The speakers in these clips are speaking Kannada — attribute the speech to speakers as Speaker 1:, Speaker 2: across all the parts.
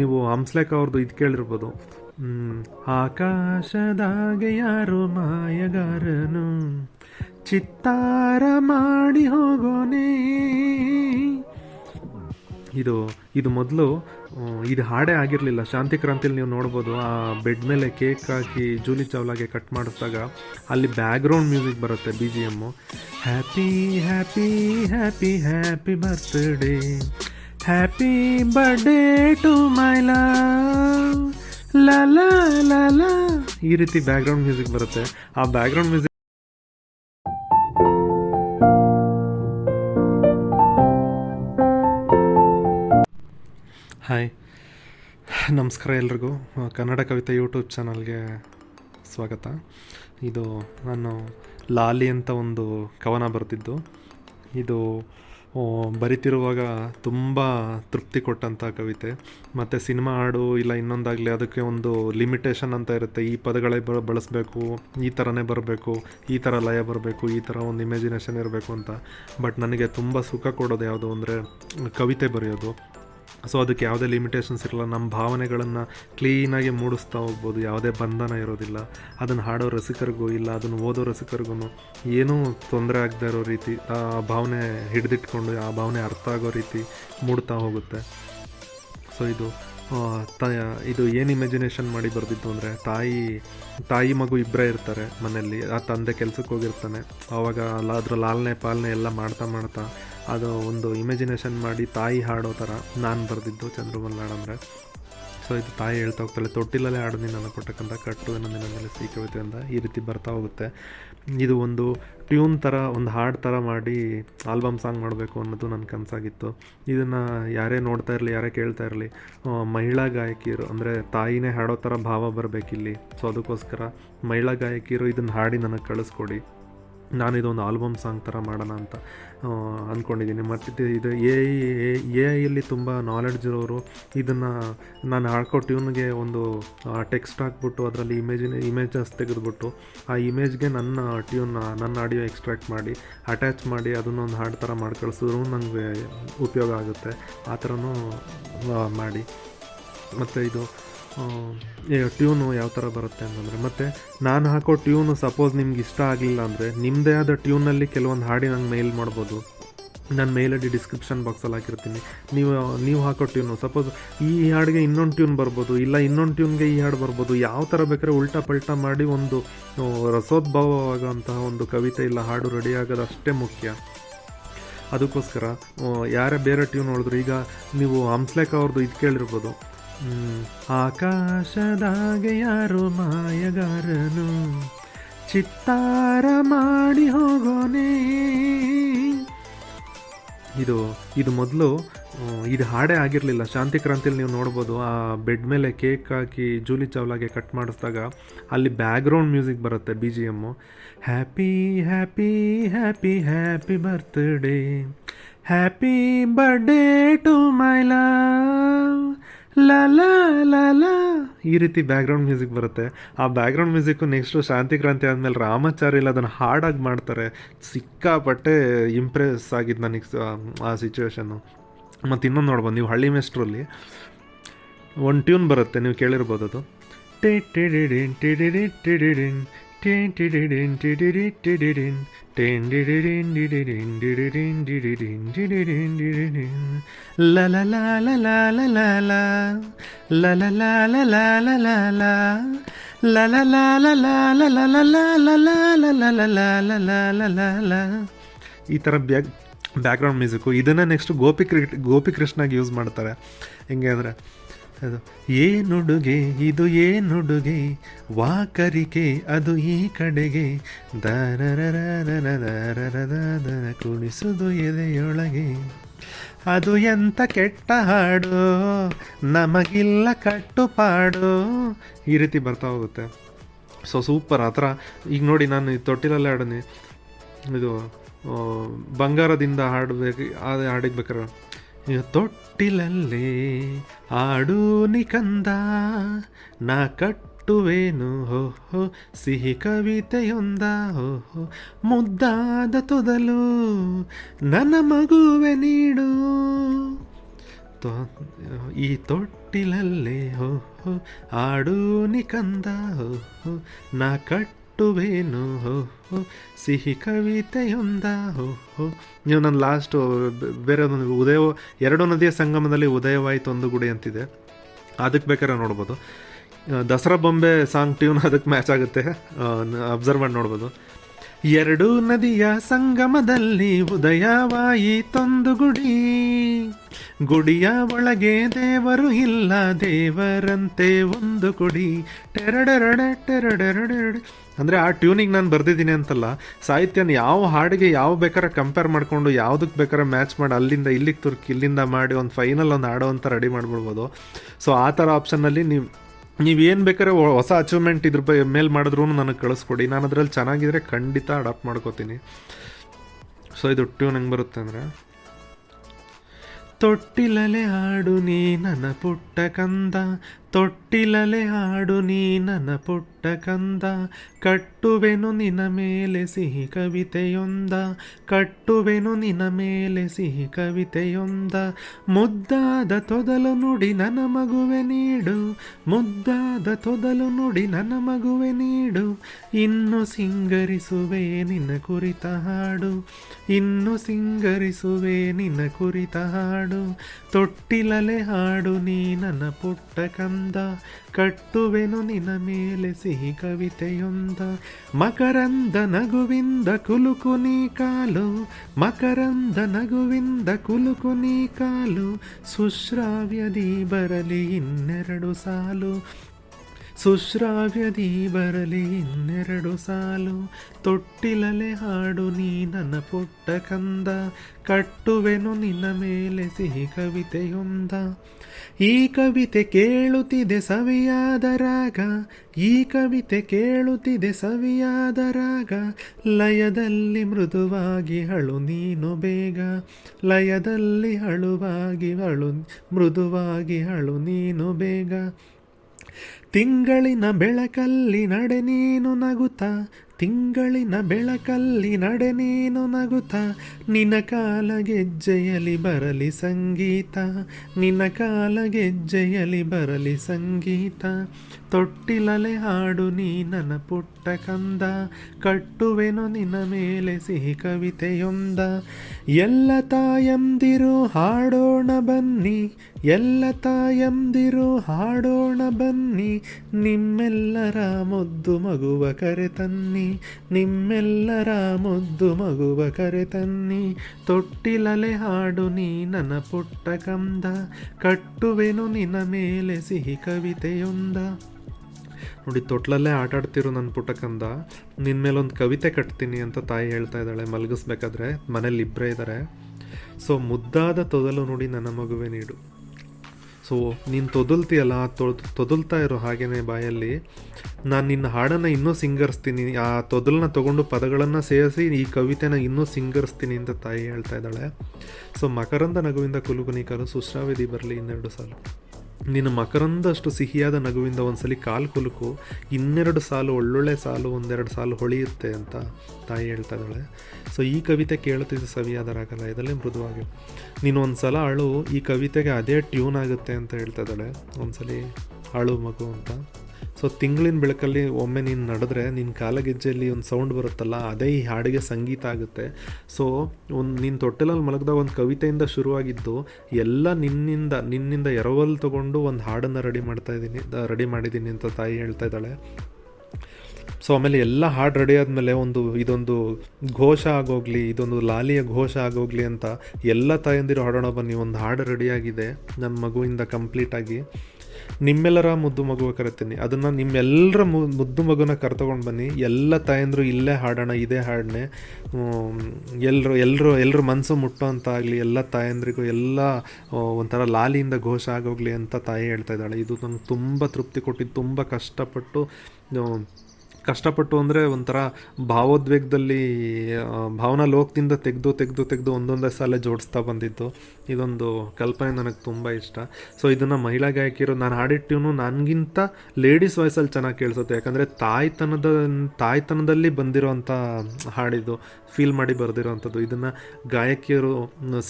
Speaker 1: ನೀವು ಹಂಸ್ಲೇಖ ಅವ್ರದ್ದು ಇದು ಕೇಳಿರ್ಬೋದು. ಆಕಾಶದಾಗೆ ಯಾರು ಮಾಯಗಾರನು? ಚಿತ್ತಾರ ಮಾಡಿ ಹೋಗೋನೇ? ಇದು ಇದು ಮೊದಲು ಇದು ಹಾಡೇ ಆಗಿರಲಿಲ್ಲ. ಶಾಂತಿ ಕ್ರಾಂತಿಲಿ ನೀವು ನೋಡ್ಬೋದು, ಆ ಬೆಡ್ ಮೇಲೆ ಕೇಕ್ ಹಾಕಿ ಜೂಲಿ ಚಾವ್ಲಾಗೆ ಕಟ್ ಮಾಡಿಸ್ದಾಗ ಅಲ್ಲಿ ಬ್ಯಾಕ್ಗ್ರೌಂಡ್ ಮ್ಯೂಸಿಕ್ ಬರುತ್ತೆ B G M. Happy happy happy happy birthday. Happy birthday to my love ಈ ರೀತಿ ಬ್ಯಾಕ್ಗ್ರೌಂಡ್ ಮ್ಯೂಸಿಕ್ ಬರುತ್ತೆ. ಆ ಬ್ಯಾಕ್ಗ್ರೌಂಡ್ ಮ್ಯೂಸಿಕ್ ಹಾಯ್ ನಮಸ್ಕಾರ ಎಲ್ರಿಗೂ. ಕನ್ನಡ ಕವಿತೆ ಯೂಟ್ಯೂಬ್ ಚಾನಲ್ಗೆ ಸ್ವಾಗತ. ಇದು ನಾನು ಲಾಲಿ ಅಂತ ಒಂದು ಕವನ ಬರೆದಿದ್ದು. ಇದು ಬರಿತಿರುವಾಗ ತುಂಬ ತೃಪ್ತಿ ಕೊಟ್ಟಂಥ ಕವಿತೆ. ಮತ್ತು ಸಿನಿಮಾ ಹಾಡು ಇಲ್ಲ ಇನ್ನೊಂದಾಗಲಿ ಅದಕ್ಕೆ ಒಂದು ಲಿಮಿಟೇಷನ್ ಅಂತ ಇರುತ್ತೆ. ಈ ಪದಗಳೇ ಬ, ಬಳಸಬೇಕು, ಈ ಥರನೇ ಬರಬೇಕು, ಈ ಥರ ಲಯ ಬರಬೇಕು, ಈ ಥರ ಒಂದು ಇಮ್ಯಾಜಿನೇಷನ್ ಇರಬೇಕು ಅಂತ. ಬಟ್ ನನಗೆ ತುಂಬ ಸುಖ ಕೊಡೋದು ಯಾವುದು ಅಂದರೆ ಕವಿತೆ ಬರೆಯೋದು. ಸೊ ಅದಕ್ಕೆ ಯಾವುದೇ ಲಿಮಿಟೇಷನ್ಸ್ ಇರಲ್ಲ. ನಮ್ಮ ಭಾವನೆಗಳನ್ನು ಕ್ಲೀನಾಗಿ ಮೂಡಿಸ್ತಾ ಹೋಗ್ಬೋದು. ಯಾವುದೇ ಬಂಧನ ಇರೋದಿಲ್ಲ. ಅದನ್ನು ಹಾಡೋ ರಸಿಕರಿಗೂ ಇಲ್ಲ, ಅದನ್ನು ಓದೋ ರಸಿಕರಿಗೂ ಏನೂ ತೊಂದರೆ ಆಗದೆ ಇರೋ ರೀತಿ, ಆ ಭಾವನೆ ಹಿಡಿದಿಟ್ಕೊಂಡು, ಆ ಭಾವನೆ ಅರ್ಥ ಆಗೋ ರೀತಿ ಮೂಡ್ತಾ ಹೋಗುತ್ತೆ. ಸೊ ಇದು ತ ಇದು ಏನು ಇಮ್ಯಾಜಿನೇಷನ್ ಮಾಡಿ ಬರೆದಿದ್ದು ಅಂದರೆ, ತಾಯಿ ತಾಯಿ ಮಗು ಇಬ್ಬರೇ ಇರ್ತಾರೆ ಮನೆಯಲ್ಲಿ, ಆ ತಂದೆ ಕೆಲಸಕ್ಕೆ ಹೋಗಿರ್ತಾನೆ. ಆವಾಗ ಅಲ್ಲ ಅದ್ರ ಲಾಲನೆ ಪಾಲನೆ ಎಲ್ಲ ಮಾಡ್ತಾ ಮಾಡ್ತಾ ಅದು ಒಂದು ಇಮ್ಯಾಜಿನೇಷನ್ ಮಾಡಿ ತಾಯಿ ಹಾಡೋ ಥರ ನಾನು ಬರೆದಿದ್ದು ಚಂದ್ರಮಲ್ನಾಡ್ ಅಂದರೆ. ಸೊ ಇದು ತಾಯಿ ಹೇಳ್ತಾ ಹೋಗ್ತಾಳೆ, ತೊಟ್ಟಿಲಲ್ಲೇ ಹಾಡು ನಿನ್ನನ್ನು ಕೊಟ್ಟಕ್ಕಂಥ ಕಟ್ಟು ನನ್ನ ಮೇಲೆ ಸೀಕೋಯ್ತು ಅಂತ ಈ ರೀತಿ ಬರ್ತಾ ಹೋಗುತ್ತೆ. ಇದು ಒಂದು ಟ್ಯೂನ್ ಥರ ಒಂದು ಹಾಡು ಥರ ಮಾಡಿ ಆಲ್ಬಮ್ ಸಾಂಗ್ ಮಾಡಬೇಕು ಅನ್ನೋದು ನನ್ನ ಕನಸಾಗಿತ್ತು. ಇದನ್ನು ಯಾರೇ ನೋಡ್ತಾ ಇರಲಿ, ಯಾರೇ ಕೇಳ್ತಾ ಇರಲಿ ಮಹಿಳಾ ಗಾಯಕಿಯರು, ಅಂದರೆ ತಾಯಿನೇ ಹಾಡೋ ಥರ ಭಾವ ಬರಬೇಕಿಲ್ಲಿ. ಸೊ ಅದಕ್ಕೋಸ್ಕರ ಮಹಿಳಾ ಗಾಯಕಿಯರು ಇದನ್ನು ಹಾಡಿ ನನಗೆ ಕಳಿಸ್ಕೊಡಿ. ನಾನು ಇದೊಂದು ಆಲ್ಬಮ್ ಸಾಂಗ್ ಥರ ಮಾಡೋಣ ಅಂತ ಅಂದ್ಕೊಂಡಿದ್ದೀನಿ ಮತ್ತು ಇದು- ಇದು ಎ ಎ ಐಯಲ್ಲಿ ತುಂಬ ನಾಲೆಡ್ಜ್ ಇರೋರು ಇದನ್ನು ನಾನು ಹಾಡ್ಕೋ ಟ್ಯೂನ್ಗೆ ಒಂದು ಟೆಕ್ಸ್ಟ್ ಹಾಕ್ಬಿಟ್ಟು ಅದರಲ್ಲಿ ಇಮೇಜಿನ ಇಮೇಜಸ್ ತೆಗೆದುಬಿಟ್ಟು ಆ ಇಮೇಜ್ಗೆ ನನ್ನ ಟ್ಯೂನ್ನ ನನ್ನ ಆಡಿಯೋ ಎಕ್ಸ್ಟ್ರಾಕ್ಟ್ ಮಾಡಿ ಅಟ್ಯಾಚ್ ಮಾಡಿ ಅದನ್ನೊಂದು ಹಾಡು ಥರ ಮಾಡಿ ಕಳಿಸಿದ್ರು ನನಗೆ ಉಪಯೋಗ ಆಗುತ್ತೆ. ಆ ಥರನೂ ಮಾಡಿ. ಮತ್ತು ಇದು ಟ್ಯೂನು ಯಾವ ಥರ ಬರುತ್ತೆ ಅಂತಂದರೆ, ಮತ್ತು ನಾನು ಹಾಕೋ ಟ್ಯೂನು ಸಪೋಸ್ ನಿಮ್ಗೆ ಇಷ್ಟ ಆಗಲಿಲ್ಲ ಅಂದರೆ ನಿಮ್ಮದೇ ಆದ ಟ್ಯೂನಲ್ಲಿ ಕೆಲವೊಂದು ಹಾಡಿ ನಂಗೆ ಮೇಲ್ ಮಾಡ್ಬೋದು. ನಾನು ಮೇಲಲ್ಲಿ ಡಿಸ್ಕ್ರಿಪ್ಷನ್ ಬಾಕ್ಸಲ್ಲಿ ಹಾಕಿರ್ತೀನಿ. ನೀವು ನೀವು ಹಾಕೋ ಟ್ಯೂನು, ಸಪೋಸ್ ಈ ಹಾಡಿಗೆ ಇನ್ನೊಂದು ಟ್ಯೂನ್ ಬರ್ಬೋದು, ಇಲ್ಲ ಇನ್ನೊಂದು ಟ್ಯೂನ್ಗೆ ಈ ಹಾಡು ಬರ್ಬೋದು, ಯಾವ ಥರ ಬೇಕಾದ್ರೆ ಉಲ್ಟಾ ಪಲ್ಟಾ ಮಾಡಿ ಒಂದು ರಸೋದ್ಭಾವ ರಸೋದ್ಭವವಾಗುವಂತಹ ಒಂದು ಕವಿತೆ ಇಲ್ಲ ಹಾಡು ರೆಡಿ ಅಷ್ಟೇ ಮುಖ್ಯ. ಅದಕ್ಕೋಸ್ಕರ ಯಾರೇ ಬೇರೆ ಟ್ಯೂನ್ ನೋಡಿದ್ರು ಈಗ ನೀವು ಹಂಸ್ಲೇಖ ಅವ್ರದ್ದು ಇದು ಕೇಳಿರ್ಬೋದು. ಆಕಾಶದಾಗೆ ಯಾರು ಮಾಯಗಾರನು? ಚಿತ್ತಾರ ಮಾಡಿ ಹೋಗೋನೇ. ಇದು ಇದು ಮೊದಲು ಇದು ಹಾಡೇ ಆಗಿರಲಿಲ್ಲ. ಶಾಂತಿ ಕ್ರಾಂತಿಲಿ ನೀವು ನೋಡ್ಬೋದು, ಆ ಬೆಡ್ ಮೇಲೆ ಕೇಕ್ ಹಾಕಿ ಜೂಲಿ ಚಾವ್ಲಾಗೆ ಕಟ್ ಮಾಡಿಸ್ದಾಗ ಅಲ್ಲಿ ಬ್ಯಾಕ್ಗ್ರೌಂಡ್ ಮ್ಯೂಸಿಕ್ ಬರುತ್ತೆ B G M happy happy happy happy birthday. Happy birthday to my love. ಲಲಾ ಲಾ ಲಾ ಈ ರೀತಿ ಬ್ಯಾಕ್ಗ್ರೌಂಡ್ ಮ್ಯೂಸಿಕ್ ಬರುತ್ತೆ ಆ ಬ್ಯಾಕ್ಗ್ರೌಂಡ್ ಮ್ಯೂಸಿಕ್ಕು ನೆಕ್ಸ್ಟು ಶಾಂತಿ ಕ್ರಾಂತಿ ಆದಮೇಲೆ ರಾಮಾಚಾರ್ಯಲ್ಲಿ ಅದನ್ನು ಹಾಡಾಗಿ ಮಾಡ್ತಾರೆ ಸಿಕ್ಕಾಪಟ್ಟೆ ಇಂಪ್ರೆಸ್ ಆಗಿದ್ದು ನನಗೆ ಆ ಸಿಚುವೇಶನ್ನು ಮತ್ತು ಇನ್ನೊಂದು ನೋಡ್ಬೋದು ನೀವು ಹಳ್ಳಿ ಮೆಸ್ಟ್ರಲ್ಲಿ ಒಂದು ಟ್ಯೂನ್ ಬರುತ್ತೆ ನೀವು ಕೇಳಿರ್ಬೋದು ಅದು ಟೇ ಡಿ ಟಿ ಡಿ ಟೇನ್ ಈ ಥರ ಬ್ಯಾಕ್ ಬ್ಯಾಕ್ಗ್ರೌಂಡ್ ಮ್ಯೂಸಿಕ್ಕು ಇದನ್ನು ನೆಕ್ಸ್ಟ್ ಗೋಪಿ ಕ್ರಿ ಗೋಪಿ ಕೃಷ್ಣಾಗಿ ಯೂಸ್ ಮಾಡ್ತಾರೆ ಹೆಂಗೆ ಅಂದರೆ ಅದು ಏನುಡುಗೆ ಇದು ಏನುಡುಗೆ ವಾಕರಿಕೆ, ಅದು ಈ ಕಡೆಗೆ ದರ ಕುಣಿಸುದು ಎದೆಯೊಳಗೆ. ಅದು ಎಂತ ಕೆಟ್ಟ ಹಾಡು, ನಮಗಿಲ್ಲ ಕಟ್ಟುಪಾಡು. ಈ ರೀತಿ ಬರ್ತಾ ಹೋಗುತ್ತೆ. ಸೊ ಸೂಪರ್ ಆ ಥರ. ಈಗ ನೋಡಿ, ನಾನು ತೊಟ್ಟಿಲಲ್ಲೇ ಹಾಡೋನಿ ಇದು ಬಂಗಾರದಿಂದ ಹಾಡಬೇಕು ಹಾಡಿಗೆ ಬೇಕಾರೆ ತೊಟ್ಟಿಲಲ್ಲೇ ಆಡು ನಿಕಂದ ನಾ ಕಟ್ಟುವೇನು, ಹೋ ಸಿಹಿ ಕವಿತೆಯೊಂದ, ಹೋ ಮುದ್ದಾದ ತೊದಲು ನನ್ನ ಮಗುವೆ ನೀಡು. ಈ ತೊಟ್ಟಿಲಲ್ಲೇ, ಹೋ ಆಡು ನಿಕಂದ ಹೋ ನಾ ನಾ ಕಟ್ಟುವೇನು ಹೋ ಹೋ, ಸಿಹಿ ಕವಿತೆಯೊಂದ, ಹೋ ಹೋ. ನೀವು ನನ್ನ ಲಾಸ್ಟು ಬೇರೆ ಒಂದು ಉದಯ, ಎರಡು ನದಿಯ ಸಂಗಮದಲ್ಲಿ ಉದಯವಾಯಿತು ಒಂದು ಗುಡಿ ಅಂತಿದೆ. ಅದಕ್ಕೆ ಬೇಕಾದ್ರೆ ನೋಡ್ಬೋದು. ದಸರಾ ಬೊಂಬೆ ಸಾಂಗ್ ಟ್ಯೂನ್ ಅದಕ್ಕೆ ಮ್ಯಾಚ್ ಆಗುತ್ತೆ. ಅಬ್ಸರ್ವ್ ಮಾಡಿ ನೋಡ್ಬೋದು. ಎರಡು ನದಿಯ ಸಂಗಮದಲ್ಲಿ ಉದಯವಾಯಿತೊಂದು ಗುಡಿ. ಗುಡಿಯ ಒಳಗೆ ದೇವರು ಇಲ್ಲ, ದೇವರಂತೆ ಒಂದು ಕುಡಿ ಟೆರಡೆರಡೆ ಟೆರಡೆರಡೆರಡೆ ಅಂದರೆ ಆ ಟ್ಯೂನಿಗೆ ನಾನು ಬರೆದಿದ್ದೀನಿ ಅಂತಲ್ಲ, ಸಾಹಿತ್ಯನ ಯಾವ ಹಾಡಿಗೆ ಯಾವ ಬೇಕಾದ್ರೆ ಕಂಪೇರ್ ಮಾಡಿಕೊಂಡು ಯಾವುದಕ್ಕೆ ಬೇಕಾದ್ರೆ ಮ್ಯಾಚ್ ಮಾಡಿ ಅಲ್ಲಿಂದ ಇಲ್ಲಿಗೆ ತುರ್ಕಿ, ಇಲ್ಲಿಂದ ಮಾಡಿ ಒಂದು ಫೈನಲ್ ಒಂದು ಆಡೋ ಅಂತ ರೆಡಿ ಮಾಡ್ಬಿಡ್ಬೋದು. ಸೊ ಆ ಥರ ಆಪ್ಷನ್ನಲ್ಲಿ ನೀವು ನೀವೇನು ಬೇಕಾದ್ರೆ ಹೊ- ಹೊಸ ಅಚೀವ್ಮೆಂಟ್ ಇದ್ರ ಬ, ಮೇಲೆ ಮಾಡಿದ್ರೂ ನನಗೆ ಕಳಿಸ್ಕೊಡಿ. ನಾನು ಅದರಲ್ಲಿ ಚೆನ್ನಾಗಿದ್ರೆ ಖಂಡಿತ ಅಡಾಪ್ಟ್ ಮಾಡ್ಕೋತೀನಿ. ಸೊ ಇದು ಟ್ಯೂನ್ ಹೆಂಗೆ ಬರುತ್ತೆ ಅಂದರೆ. ತೊಟ್ಟಿಲಲೆ ಹಾಡು ನೀ ನನ್ನ ಪುಟ್ಟ ಕಂದ ತೊಟ್ಟಿಲಲೆ ಹಾಡು ನೀ ನನ್ನ ಪುಟ್ಟ ಕಂದ, ಕಟ್ಟುವೆನು ನಿನ ಮೇಲೆ ಸಿಹಿ ಕವಿತೆಯೊಂದ, ಕಟ್ಟುವೆನು ನಿನ ಮೇಲೆ ಸಿಹಿ ಕವಿತೆಯೊಂದ. ಮುದ್ದಾದ ತೊದಲು ನುಡಿ ನನ್ನ ಮಗುವೆ ನೀಡು, ಮುದ್ದಾದ ತೊದಲು ನುಡಿ ನನ್ನ ಮಗುವೆ ನೀಡು. ಇನ್ನು ಸಿಂಗರಿಸುವೆ ನಿನ್ನ ಕುರಿತ ಹಾಡು, ಇನ್ನು ಸಿಂಗರಿಸುವೆ ನಿನ್ನ ಕುರಿತ ಹಾಡು. ತೊಟ್ಟಿಲಲೆ ಹಾಡು ನೀ ನನ್ನ ಪುಟ್ಟ ಕಂದ ಕಟ್ಟುವೆನು ನಿನ ಮೇಲೆ ಸಿಹಿ ಕವಿತೆಯೊಂದ. ಮಕರಂದ ನಗುವಿಂದ ಕುಲುಕು ನೀ ಕಾಲು, ಮಕರಂದ ನಗುವಿಂದ ಕುಲುಕು ನೀ ಕಾಲು. ಸುಶ್ರಾವ್ಯದಿ ಬರಲಿ ಇನ್ನೆರಡು ಸಾಲು. ಸುಶ್ರಾವ್ಯದಿ ಬರಲಿ ಇನ್ನೆರಡು ಸಾಲು. ತೊಟ್ಟಿಲಲೆ ಹಾಡು ನೀ ನನ್ನ ಪುಟ್ಟ ಕಂದ. ಕಟ್ಟುವೆನು ನಿನ್ನ ಮೇಲೆ ಸಿಹಿ ಕವಿತೆಯೊಂದ. ಈ ಕವಿತೆ ಕೇಳುತ್ತಿದೆ ಸವಿಯಾದ ರಾಗ. ಈ ಕವಿತೆ ಕೇಳುತ್ತಿದೆ ಸವಿಯಾದ ರಾಗ. ಲಯದಲ್ಲಿ ಮೃದುವಾಗಿ ಹಳು ನೀನು ಬೇಗ. ಲಯದಲ್ಲಿ ಹಳುವಾಗಿ ಹಳು ಮೃದುವಾಗಿ ಹಳು ನೀನು ಬೇಗ. ತಿಂಗಳಿನ ಬೆಳಕಲ್ಲಿ ನಡೆ ನೀನು ನಗುತ್ತ ತಿಂಗಳಿನ ಬೆಳಕಲ್ಲಿ ನಡೆ ನೀನು ನಗುತ್ತ ನಿನ್ನ ಕಾಲ ಗೆಜ್ಜೆಯಲಿ ಬರಲಿ ಸಂಗೀತ. ನಿನ್ನ ಕಾಲ ಗೆಜ್ಜೆಯಲಿ ಬರಲಿ ಸಂಗೀತ. ತೊಟ್ಟಿಲಲೆ ಹಾಡು ನೀ ನನ್ನ ಪುಟ್ಟ ಕಂದ. ಕಟ್ಟುವೆನು ನಿನ್ನ ಮೇಲೆ ಸಿಹಿ ಕವಿತೆಯೊಂದ. ಎಲ್ಲ ತಾಯಂದಿರು ಹಾಡೋಣ ಬನ್ನಿ. ಎಲ್ಲ ತಾಯಂದಿರು ಹಾಡೋಣ ಬನ್ನಿ. ನಿಮ್ಮೆಲ್ಲರ ಮುದ್ದು ಮಗುವ ಕರೆ ತನ್ನಿ. ನಿಮ್ಮೆಲ್ಲರ ಮುದ್ದು ಮಗುವ ಕರೆ ತನ್ನಿ. ತೊಟ್ಟಿಲಲೆ ಹಾಡು ನೀ ನನ್ನ ಪುಟ್ಟ ಕಂದ. ಕಟ್ಟುವೆನು ನಿನ್ನ ಮೇಲೆ ಸಿಹಿ ಕವಿತೆಯೊಂದ. ನೋಡಿ, ತೊಟ್ಲಲ್ಲೇ ಆಟ ನನ್ನ ಪುಟಕಂದ ನಿನ್ನ ಮೇಲೆ ಒಂದು ಕವಿತೆ ಕಟ್ತೀನಿ ಅಂತ ತಾಯಿ ಹೇಳ್ತಾ ಇದ್ದಾಳೆ. ಮಲಗಿಸ್ಬೇಕಾದ್ರೆ ಮನೇಲಿ ಇಬ್ಬರೇ ಇದ್ದಾರೆ ಸೊ ಮುದ್ದಾದ ತೊದಲು ನೋಡಿ ನನ್ನ ಮಗುವೆ ನೀಡು. ಸೊ ನೀನು ತೊದಲ್ತೀಯಲ್ಲ? ತೊ ತೊದಲ್ತಾ ಇರೋ ಹಾಗೇನೆ ಬಾಯಲ್ಲಿ. ನಾನು ನಿನ್ನ ಹಾಡನ್ನು ಇನ್ನೂ ಸಿಂಗರಿಸ್ತೀನಿ. ಆ ತೊದಲನ್ನ ತೊಗೊಂಡು ಪದಗಳನ್ನು ಸೇರಿಸಿ ಈ ಕವಿತೆನ ಇನ್ನೂ ಸಿಂಗರಿಸ್ತೀನಿ ಅಂತ ತಾಯಿ ಹೇಳ್ತಾ ಇದ್ದಾಳೆ. ಸೊ ಮಕರಂದ ನಗುವಿಂದ ಕುಲುಕುನಿ ಕಾಲು ಬರಲಿ ಇನ್ನೆರಡು ಸಾಲು. ನಿನ್ನ ಮಕರಂದಷ್ಟು ಸಿಹಿಯಾದ ನಗುವಿಂದ ಒಂದ್ಸಲಿ ಕಾಲು ಕುಲುಕು, ಇನ್ನೆರಡು ಸಾಲು ಒಳ್ಳೊಳ್ಳೆ ಸಾಲು, ಒಂದೆರಡು ಸಾಲು ಹೊಳೆಯುತ್ತೆ ಅಂತ ತಾಯಿ ಹೇಳ್ತಾ ಇದ್ದಾಳೆ ಸೊ ಈ ಕವಿತೆ ಕೇಳುತ್ತಿದ್ದ ಸವಿಯಾದ ರಾಗಲ್ಲ ಇದರಲ್ಲಿ ಮೃದುವಾಗಿ, ನೀನು ಒಂದು ಸಲ ಅಳು, ಈ ಕವಿತೆಗೆ ಅದೇ ಟ್ಯೂನ್ ಆಗುತ್ತೆ ಅಂತ ಹೇಳ್ತಾ ಇದ್ದಾಳೆ. ಒಂದ್ಸಲಿ, ಅಳು ಮಗು ಅಂತ. ಸೊ ತಿಂಗಳಿನ ಬೆಳಕಲ್ಲಿ ಒಮ್ಮೆ ನೀನು ನಡೆದ್ರೆ ನಿನ್ನ ಕಾಲಗೆಜ್ಜೆಯಲ್ಲಿ ಒಂದು ಸೌಂಡ್ ಬರುತ್ತಲ್ಲ, ಅದೇ ಈ ಹಾಡಿಗೆ ಸಂಗೀತ ಆಗುತ್ತೆ. ಸೊ ಒಂದು ನಿನ್ನ ತೊಟ್ಟಲಲ್ಲಿ ಮಲಗಿದಾಗ ಒಂದು ಕವಿತೆಯಿಂದ ಶುರುವಾಗಿದ್ದು, ಎಲ್ಲ ನಿನ್ನಿಂದ ನಿನ್ನಿಂದ ಎರವಲ್ ತೊಗೊಂಡು ಒಂದು ಹಾಡನ್ನು ರೆಡಿ ಮಾಡ್ತಾ ಇದ್ದೀನಿ ರೆಡಿ ಮಾಡಿದ್ದೀನಿ ಅಂತ ತಾಯಿ ಹೇಳ್ತಾ ಇದ್ದಾಳೆ. ಸೊ ಆಮೇಲೆ ಎಲ್ಲ ಹಾಡು ರೆಡಿ ಆದಮೇಲೆ ಒಂದು, ಇದೊಂದು ಘೋಷ ಆಗೋಗ್ಲಿ, ಇದೊಂದು ಲಾಲಿಯ ಘೋಷ ಆಗೋಗ್ಲಿ ಅಂತ ಎಲ್ಲ ತಾಯಂದಿರು ಹಾಡೋಣ ಬನ್ನಿ, ಒಂದು ಹಾಡು ರೆಡಿಯಾಗಿದೆ ನನ್ನ ಮಗುವಿಂದ ಕಂಪ್ಲೀಟಾಗಿ ನಿಮ್ಮೆಲ್ಲರ ಮುದ್ದು ಮಗುವ ಕರಿತೀನಿ. ಅದನ್ನು ನಿಮ್ಮೆಲ್ಲರ ಮುದ್ದು ಮಗುನ ಕರ್ತಗೊಂಡು ಬನ್ನಿ. ಎಲ್ಲ ತಾಯಂದರು ಇಲ್ಲೇ ಹಾಡೋಣ, ಇದೇ ಹಾಡನೆ. ಎಲ್ಲರೂ ಎಲ್ಲರೂ ಎಲ್ಲರ ಮನಸ್ಸು ಮುಟ್ಟೋ ಅಂತ ಆಗಲಿ, ಎಲ್ಲ ತಾಯಂದ್ರಿಗೂ, ಎಲ್ಲ ಒಂಥರ ಲಾಲಿಯಿಂದ ಘೋಷ ಆಗೋಗ್ಲಿ ಅಂತ ತಾಯಿ ಹೇಳ್ತಾ ಇದ್ದಾಳೆ. ಇದು ನಂಗೆ ತುಂಬ ತೃಪ್ತಿ ಕೊಟ್ಟಿದ್ದು, ತುಂಬ ಕಷ್ಟಪಟ್ಟು ಕಷ್ಟಪಟ್ಟು ಅಂದರೆ ಒಂಥರ ಭಾವೋದ್ವೇಗದಲ್ಲಿ ಭಾವನಾ ಲೋಕದಿಂದ ತೆಗೆದು ತೆಗೆದು ತೆಗೆದು ಒಂದೊಂದೇ ಸಾಲ ಜೋಡಿಸ್ತಾ ಬಂದಿದ್ದು. ಇದೊಂದು ಕಲ್ಪನೆ ನನಗೆ ತುಂಬ ಇಷ್ಟ. ಸೊ ಇದನ್ನು ಮಹಿಳಾ ಗಾಯಕಿಯರು ನಾನು ಹಾಡಿದ ಟ್ಯೂನು ನನಗಿಂತ ಲೇಡೀಸ್ ವಾಯ್ಸಲ್ಲಿ ಚೆನ್ನಾಗಿ ಕೇಳಿಸುತ್ತೆ. ಯಾಕಂದರೆ ತಾಯ್ತನದ, ತಾಯ್ತನದಲ್ಲಿ ಬಂದಿರೋವಂಥ ಹಾಡಿದು, ಫೀಲ್ ಮಾಡಿ ಬರೆದಿರೋವಂಥದ್ದು ಇದನ್ನು ಗಾಯಕಿಯರು,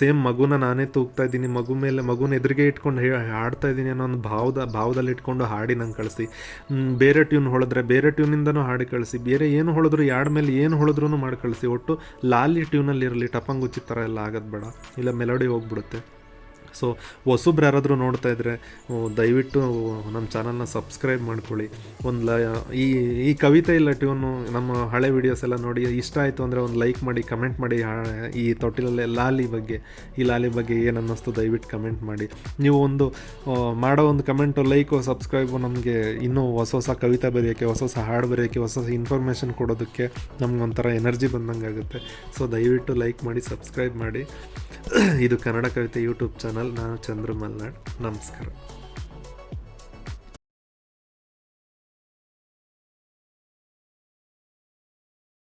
Speaker 1: ಸೇಮ್ ಮಗುನ ನಾನೇ ತೂಗ್ತಾ ಇದ್ದೀನಿ, ಮಗು ಮೇಲೆ, ಮಗುನ ಎದುರಿಗೆ ಇಟ್ಕೊಂಡು ಹಾಡ್ತಾ ಇದ್ದೀನಿ ಅನ್ನೋ ಒಂದು ಭಾವದ, ಭಾವದಲ್ಲಿ ಇಟ್ಕೊಂಡು ಹಾಡಿ ನಂಗೆ ಕಳಿಸಿ. ಬೇರೆ ಟ್ಯೂನ್ ಹೊಳೆದ್ರೆ ಬೇರೆ ಟ್ಯೂನಿಂದನೂ ಹಾಡಿ ಕಳಿಸಿ, ಬೇರೆ ಏನು ಹೊಳೆದ್ರು, ಯಾಡ್ ಮೇಲೆ ಏನು ಹೊಳೆದ್ರೂ ಮಾಡಿ ಕಳಿಸಿ. ಒಟ್ಟು ಲಾಲಿ ಟ್ಯೂನಲ್ಲಿ ಇರಲಿ, ಟಪಂಗುಚ್ಚಿ ಥರ ಎಲ್ಲ ಆಗೋದು ಬೇಡ. ಇಲ್ಲ, ಮೆಲೋಡಿ ಹೋಗ್ಬಿಡುತ್ತೆ. ಸೊ ಹೊಸಬ್ರು ಯಾರಾದರೂ ನೋಡ್ತಾ ಇದ್ದರೆ ದಯವಿಟ್ಟು ನಮ್ಮ ಚಾನಲ್ನ ಸಬ್ಸ್ಕ್ರೈಬ್ ಮಾಡ್ಕೊಳ್ಳಿ. ಒಂದು ಲ, ಈ ಈ ಕವಿತೆ ಇಲ್ಲ ಟ್ಯೂನು, ನಮ್ಮ ಹಳೆ ವೀಡಿಯೋಸ್ ಎಲ್ಲ ನೋಡಿ ಇಷ್ಟ ಆಯಿತು ಅಂದರೆ ಒಂದು ಲೈಕ್ ಮಾಡಿ ಕಮೆಂಟ್ ಮಾಡಿ ಈ ತೊಟ್ಟಿಲಲ್ಲೇ ಲಾಲಿ ಬಗ್ಗೆ, ಈ ಲಾಲಿ ಬಗ್ಗೆ ಏನು ಅನ್ನಿಸ್ತು ದಯವಿಟ್ಟು ಕಮೆಂಟ್ ಮಾಡಿ. ನೀವು ಒಂದು ಮಾಡೋ ಒಂದು ಕಮೆಂಟು ಲೈಕು ಸಬ್ಸ್ಕ್ರೈಬು ನಮಗೆ ಇನ್ನೂ ಹೊಸ ಹೊಸ ಕವಿತೆ ಬರೆಯೋಕ್ಕೆ, ಹೊಸ ಹೊಸ ಹಾಡು ಬರೆಯೋಕ್ಕೆ, ಹೊಸ ಹೊಸ ಇನ್ಫಾರ್ಮೇಷನ್ ಕೊಡೋದಕ್ಕೆ ನಮಗೊಂಥರ ಎನರ್ಜಿ ಬಂದಂಗೆ ಆಗುತ್ತೆ ಸೊ ದಯವಿಟ್ಟು ಲೈಕ್ ಮಾಡಿ ಸಬ್ಸ್ಕ್ರೈಬ್ ಮಾಡಿ. ಇದು ಕನ್ನಡ ಕವಿತೆ ಯೂಟ್ಯೂಬ್ ಚಾನಲ್ ನಾನು ಚಂದ್ರ ಮಲ್ನಾಡ್. ನಮಸ್ಕಾರ.